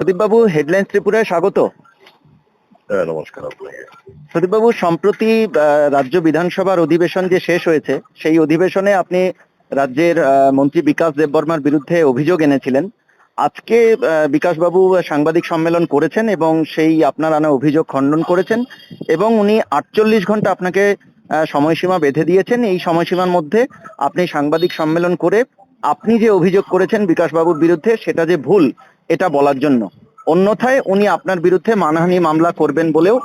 সুদীপবাবু headlines ত্রিপুরায় স্বাগত। হ্যাঁ নমস্কার আপনাকে। সুদীপবাবু সম্প্রতি রাজ্য বিধানসভার অধিবেশন যে শেষ হয়েছে সেই অধিবেশনে আপনি রাজ্যের মন্ত্রী বিকাশ দেববর্মার বিরুদ্ধে অভিযোগ এনেছিলেন। আজকে বিকাশবাবু সাংবাদিক সম্মেলন করেছেন এবং সেই আপনার আনা অভিযোগ খণ্ডন করেছেন এবং উনি আটচল্লিশ ঘণ্টা আপনাকে সময়সীমা বেঁধে দিয়েছেন। এই সময়সীমার মধ্যে আপনি সাংবাদিক সম্মেলন করে আপনি যে অভিযোগ করেছেন বিকাশবাবুর বিরুদ্ধে, সেটা যে ভুল, এটা বলার জন্য। অন্যথায় উনি আপনার বিরুদ্ধে মানহানি মামলা করবেন বলেও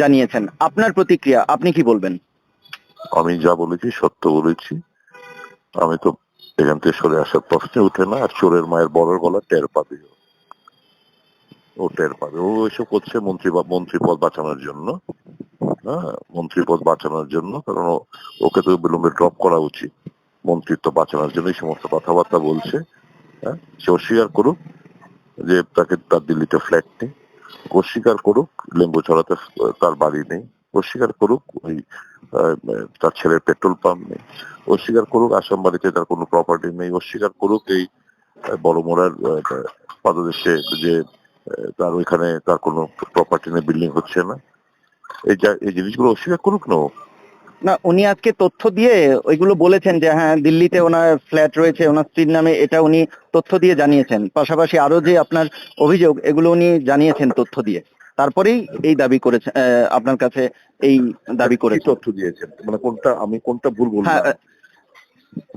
জানিয়েছেন। আপনার প্রতিক্রিয়া, আপনি কি বলবেন? আমি যা বলেছি, সত্য বলেছি। আমি তো এখান থেকে সরে আসার প্রশ্নে উঠে না, আর চোরের মায়ের বড় গলা টের পাবে ও। টের পাবে। ও এসব করছে মন্ত্রী বা মন্ত্রী পদ বাঁচানোর জন্য। হ্যাঁ মন্ত্রী পদ বাঁচানোর জন্য, কারণ ওকে তো বিলম্বে ড্রপ করা উচিত। মন্ত্রিত্ব বাঁচানোর জন্য এই সমস্ত কথাবার্তা বলছে হ্যাঁ? সে অস্বীকার করুক যে তাকে তার দিল্লিতে ফ্ল্যাট নেই। অস্বীকার করুক লেম্বু ছড়াতে তার বাড়ি নেই। অস্বীকার করুক ওই তার ছেলের পেট্রোল পাম্প নেই। অস্বীকার করুক আসাম বাড়িতে তার কোনো প্রপার্টি নেই। অস্বীকার করুক এই আহ, বড় মোড়ার পাদদেশে যে তার ওইখানে তার কোনো প্রপার্টি নেই বিল্ডিং হচ্ছে না। এই যা এই জিনিসগুলো অস্বীকার করুক না। না উনি আজকে তথ্য দিয়ে ওইগুলো বলেছেন যে হ্যাঁ দিল্লিতে ওনার ফ্ল্যাট রয়েছে ওনার স্ত্রীর নামে এটা উনি তথ্য দিয়ে জানিয়েছেন। পাশাপাশি আরও যে আপনার অভিযোগ এগুলো উনি জানিয়েছেন তথ্য দিয়ে। তারপরেই এই দাবি করেছেন আহ, আপনার কাছে এই দাবি করে তথ্য দিয়েছেন? মানে কোনটা আমি কোনটা ভুল হ্যাঁ বললাম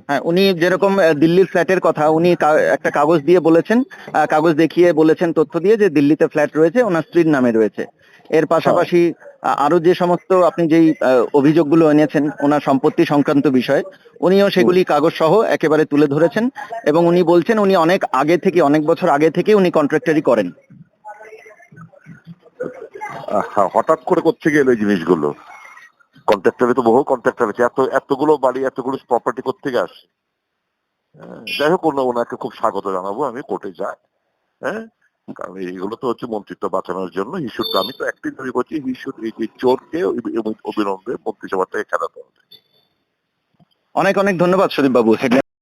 হ্যাঁ উনি যেরকম দিল্লির ফ্ল্যাটের কথা উনি একটা কাগজ দিয়ে বলেছেন কাগজ দেখিয়ে বলেছেন তথ্য দিয়ে যে দিল্লিতে ফ্ল্যাট রয়েছে ওনার স্ত্রীর নামে রয়েছে। এর পাশাপাশি আরও যে সমস্ত আপনি যেই অভিযোগগুলো এনেছেন ওনার সম্পত্তি সংক্রান্ত বিষয়ে উনিও সেগুলি কাগজ সহ একেবারে তুলে ধরেছেন এবং উনি বলছেন উনি অনেক আগে থেকে অনেক বছর আগে থেকে উনি কন্ট্রাক্টারি করেন। আহা, হঠাৎ করে করতে গেল এই জিনিসগুলো? কন্ট্রাক্টরে তো বহু কন্ট্রাক্টর আছে এত এতগুলো বাড়ি এতগুলো প্রপার্টি করতে আসে? হ্যাঁ, যাই হোক ওনা- ওনাকে খুব স্বাগত জানাব আমি কোর্টে যাই হ্যাঁ? কারণ এইগুলো তো হচ্ছে মন্ত্রিত্ব বাঁচানোর জন্য। ইস্যুট আমি তো একটি দাবি করছি হিসুর এই যে চোরকে অবি- অবিলম্বে মন্ত্রিসভা থেকে খেলাতে হবে। অনেক অনেক ধন্যবাদ সুদীপ বাবু